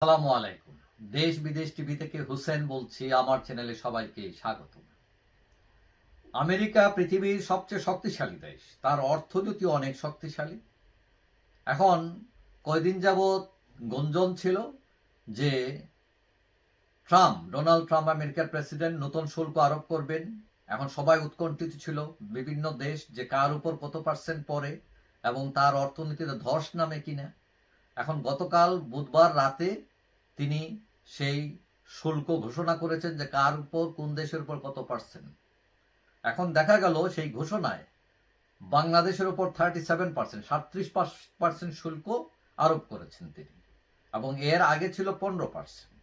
আসসালামু আলাইকুম। দেশ বিদেশ টিভি থেকে হুসেন বলছি, আমার চ্যানেলে সবাইকে স্বাগত। আমেরিকা পৃথিবীর সবচেয়ে শক্তিশালী দেশ। তার অর্থনীতি অনেক শক্তিশালী। এখন কয়দিন যাবৎ গুঞ্জন ছিল যে ট্রাম্প, ডোনাল্ড ট্রাম্প আমেরিকার প্রেসিডেন্ট, নতুন শুল্ক আরোপ করবেন। এখন সবাই উৎকণ্ঠিত ছিল। বিভিন্ন দেশ যে কার উপর কত পার্সেন্ট পড়ে এবং তার অর্থনীতিতে ধস নামে কিনা। এখন গতকাল বুধবার রাতে তিনি সেই শুল্ক ঘোষণা করেছেন যে কার উপর, কোন দেশের উপর কত পার্সেন্ট এখন দেখা গেল সেই ঘোষণায় বাংলাদেশের উপর থার্টি সেভেন পার্সেন্ট সাতত্রিশ পার্সেন্ট শুল্ক আরোপ করেছেন তিনি। এবং এর আগে ছিল পনেরো পার্সেন্ট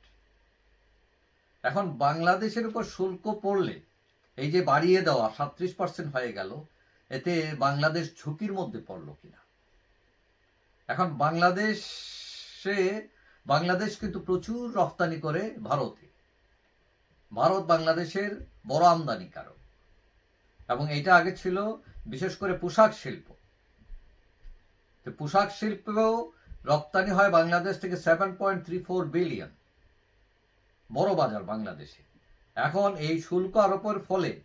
এখন বাংলাদেশের উপর শুল্ক পড়লে এই যে বাড়িয়ে দেওয়া সাতত্রিশ পার্সেন্ট হয়ে গেল, এতে বাংলাদেশ ঝুঁকির মধ্যে পড়ল কিনা? এখন বাংলাদেশে, বাংলাদেশ কিন্তু প্রচুর রপ্তানি করে ভারতে। ভারত বাংলাদেশের বড় আমদানিকারক। এবং এটা আগে ছিল বিশেষ করে পোশাক শিল্প। পোশাক শিল্পেও রপ্তানি হয় বাংলাদেশ থেকে seven point three four billion বড় বাজার বাংলাদেশে। এখন এই শুল্ক আরোপের ফলে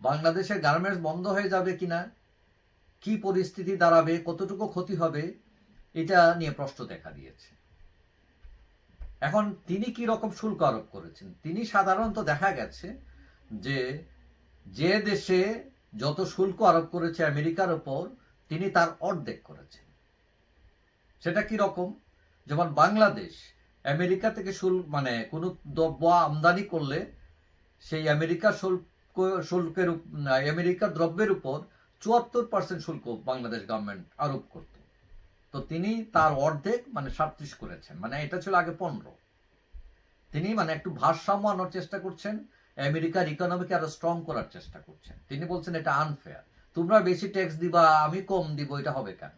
বাংলাদেশের গার্মেন্টস বন্ধ হয়ে যাবে কিনা, কি পরিস্থিতি দাঁড়াবে, কতটুকু ক্ষতি হবে এটা নিয়ে প্রশ্ন দেখা দিয়েছে। এখন তিনি কি রকম শুল্ক আরোপ করেছেন? তিনি সাধারণত দেখা গেছে যে যে দেশে যত শুল্ক আরোপ করেছে আমেরিকার ওপর, তিনি তার অর্ধেক করেছেন। সেটা কি রকম? যেমন বাংলাদেশ আমেরিকা থেকে শুল্ক মানে কোনো দ্রব্য আমদানি করলে সেই আমেরিকা শুল্ক, শুল্কের আমেরিকার দ্রব্যের উপর চুয়াত্তর পার্সেন্ট শুল্ক বাংলাদেশ গভর্নমেন্ট আরোপ করত। তো তিনি তার অর্ধেক মানে সাতত্রিশ করেছেন। মানে এটা ছিল আগে পনেরো। তিনি মানে একটু ভারসাম্য আনার চেষ্টা করছেন, আমেরিকার ইকোনমিকে আরও স্ট্রং করার চেষ্টা করছেন। তিনি বলছেন, এটা আনফেয়ার তোমরা বেশি ট্যাক্স দিবা, আমি কম দিব, এটা হবে কেন?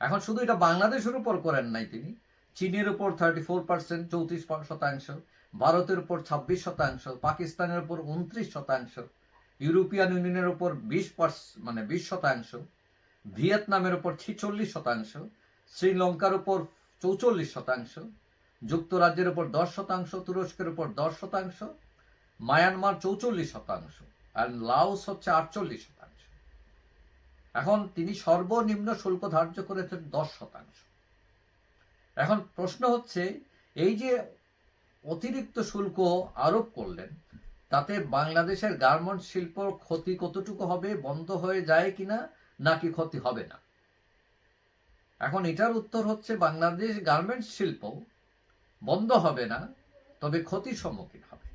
এখন শুধু এটা বাংলাদেশের উপর করেন নাই তিনি। চীনের উপর থার্টি ফোর পার্সেন্ট চৌত্রিশ শতাংশ, ভারতের উপর ছাব্বিশ শতাংশ, পাকিস্তানের উপর উনত্রিশ শতাংশ, ইউরোপিয়ান ইউনিয়নের উপর বিশ মানে বিশ শতাংশ ভিয়েতনামের উপর ছিচল্লিশ শতাংশ, শ্রীলঙ্কার উপর চৌচল্লিশ শতাংশ, যুক্তরাজ্যের উপর দশ শতাংশ, তুরস্কের উপর দশ শতাংশ, মায়ানমার চৌচল্লিশ শতাংশ আর লাওস হচ্ছে আটচল্লিশ শতাংশ। এখন তিনি সর্বনিম্ন শুল্ক ধার্য করেছেন দশ শতাংশ। এখন প্রশ্ন হচ্ছে, এই যে অতিরিক্ত শুল্ক আরোপ করলেন, তাতে বাংলাদেশের গার্মেন্টস শিল্প ক্ষতি কতটুকু হবে, বন্ধ হয়ে যায় কিনা? নাকি ক্ষতি হবে না। এখন এটার উত্তর হচ্ছে বাংলাদেশ গার্মেন্টস শিল্প বন্ধ হবে না, তবে ক্ষতির সম্মুখীন হবে।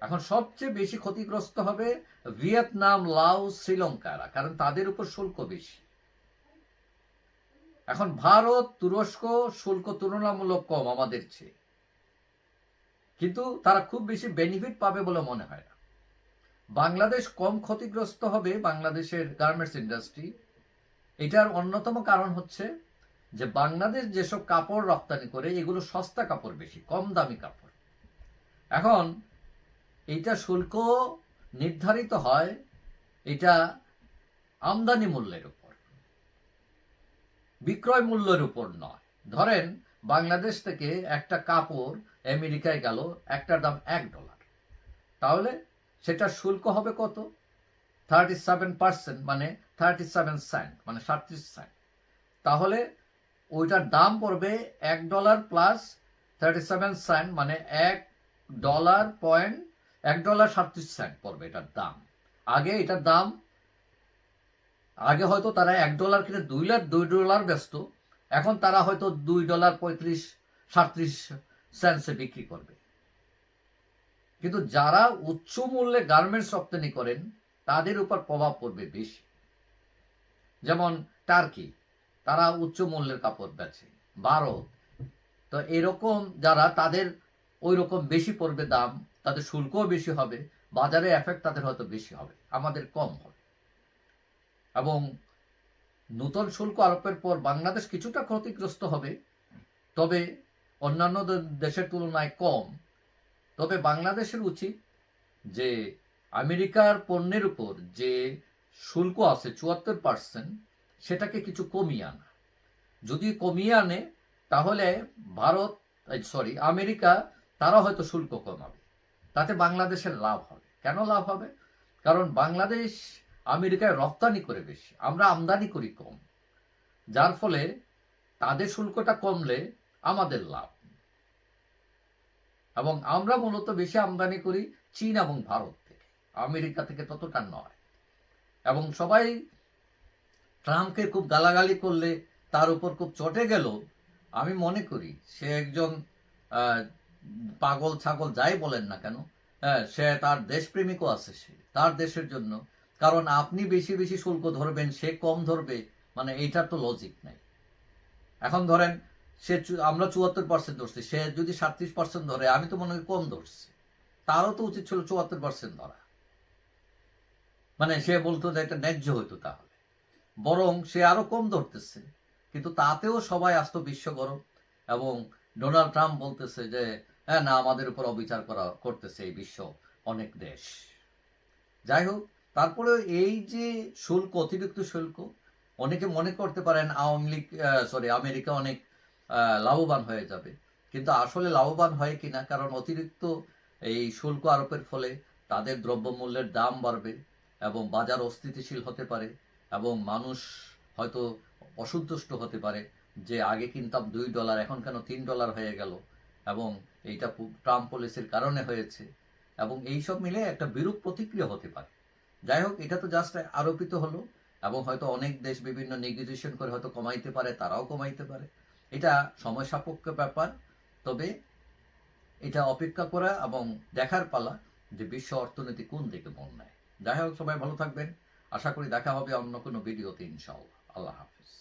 এখন সবচেয়ে বেশি ক্ষতিগ্রস্ত হবে ভিয়েতনাম লাও শ্রীলঙ্কারা, কারণ তাদের উপর শুল্ক বেশি। এখন ভারত, তুরস্ক শুল্ক তুলনামূলক কম আমাদের চেয়ে। কিন্তু তারা খুব বেশি বেনিফিট পাবে বলে মনে হয় না। বাংলাদেশ কম ক্ষতিগ্রস্ত হবে বাংলাদেশের গার্মেন্টস ইন্ডাস্ট্রি এটার অন্যতম কারণ হচ্ছে যে বাংলাদেশ যেসব কাপড় রপ্তানি করে, এগুলো সস্তা কাপড় বেশি, কম দামি কাপড়। এখন এইটা শুল্ক নির্ধারিত হয় এটা আমদানি মূল্যের উপর, বিক্রয় মূল্যের উপর নয়। ধরেন বাংলাদেশ থেকে একটা কাপড় আমেরিকায় গেল, একটার দাম এক ডলার। তাহলে সেটা শুল্ক হবে কত? থার্টি সেভেন পার্সেন্ট মানে থার্টি সেভেন সেন্ট মানে সাতত্রিশ সেন্ট তাহলে ওইটার দাম পড়বে এক dollar plus thirty seven cent মানে এক ডলার পয়েন্ট এক ডলার সাতত্রিশ সেন্ট পড়বে এটার দাম। আগে এটার দাম, আগে হয়তো তারা এক ডলার কিনে দুই লাখ, দুই ডলার ব্যস্ত। এখন তারা হয়তো দুই ডলার পঁয়ত্রিশ, সাতত্রিশ সেন্টসে বিক্রি করবে। কিন্তু যারা উচ্চ মূল্যে গার্মেন্টস রপ্তানি করেন, তাদের উপর প্রভাব পড়বে বেশি। যেমন টার্কি তারা উচ্চ মূল্যের কাপড় বেচে ভারত, তো এরকম যারা, তাদের ওই রকম বেশি পড়বে দাম, তাদের শুল্কও বেশি হবে, বাজারে এফেক্ট তাদের হয়তো বেশি হবে, আমাদের কম হবে। এবং নতুন শুল্ক আরোপের পর বাংলাদেশ কিছুটা ক্ষতিগ্রস্ত হবে, তবে অন্যান্য দেশের তুলনায় কম। তবে বাংলাদেশের উচিত যে আমেরিকার পণ্যের উপর যে শুল্ক আছে চুয়াত্তর পার্সেন্ট সেটাকে কিছু কমিয়ে আনা। যদি কমিয়ে আনে, তাহলে ভারত সরি, আমেরিকা, তারা হয়তো শুল্ক কমাবে। তাতে বাংলাদেশের লাভ হবে। কেন লাভ হবে? কারণ বাংলাদেশ আমেরিকায় রপ্তানি করে বেশি, আমরা আমদানি করি কম। যার ফলে তাদের শুল্কটা কমলে আমাদের লাভ। এবং আমরা মূলত বেশি আমদানি করি চীন এবং ভারত থেকে। আমেরিকা থেকে ততটা নয়। এবং সবাই ট্রাম্পকে খুব গালাগালি করলে তার উপর খুব চটে গেল। আমি মনে করি সে একজন পাগল ছাগল যাই বলেন না কেন হ্যাঁ, সে তার দেশপ্রেমিকও আছে সে তার দেশের জন্য। কারণ আপনি বেশি বেশি শুল্ক ধরবেন সে কম ধরবে মানে এইটার তো লজিক নাই। এখন ধরেন সে আমরা চুয়াত্তর পার্সেন্ট ধরছি। সে যদি সাতত্রিশ পার্সেন্ট ধরে, আমি তো মনে করি কম ধরছি। তারও তো উচিত ছিল চুয়াত্তর পার্সেন্ট ধরা। মানে সে বলতো যে এটা ন্যায্য হইতো তাহলে। বরং সে আরও কম ধরতেছে। কিন্তু তাতেও সবাই আসতো বিশ্ব গরম এবং ডোনাল্ড ট্রাম্প বলতেছে যে হ্যাঁ না, আমাদের উপর অবিচার করা করতেছে এই বিশ্ব অনেক দেশ। যাই হোক, তারপরে এই যে শুল্ক, অতিরিক্ত শুল্ক, অনেকে মনে করতে পারেন আওয়ামী লীগ সরি আমেরিকা অনেক লাভবান হয়ে যাবে। কিন্তু আসলে লাভবান হয় কিনা, কারণ অতিরিক্ত এই শুল্ক আরোপের ফলে তাদের দ্রব্যমূল্যের দাম বাড়বে এবং বাজার অস্থিতিশীল হতে পারে এবং মানুষ হয়তো অসন্তুষ্ট হতে পারে যে আগে কিনতাম দুই ডলার, এখন কেন তিন ডলার হয়ে গেল এবং এইটা ট্রাম্প পলিসির কারণে হয়েছে। এবং এই সব মিলে একটা বিরূপ প্রতিক্রিয়া হতে পারে। যাই হোক, এটা তো জাস্ট আরোপিত হলো এবং হয়তো অনেক দেশ বিভিন্ন নেগোসিয়েশন করে হয়তো কমাইতে পারে, তারাও কমাইতে পারে। এটা সময় সাপেক্ষ ব্যাপার, তবে এটা অপেক্ষা করা এবং দেখার পালা যে বিশ্ব অর্থনীতি কোন দিকে মন নেয়। যাই হোক, সবাই ভালো থাকবেন। আশা করি দেখা হবে অন্য কোনো ভিডিওতে ইনশাআল্লাহ। আল্লাহ হাফিজ।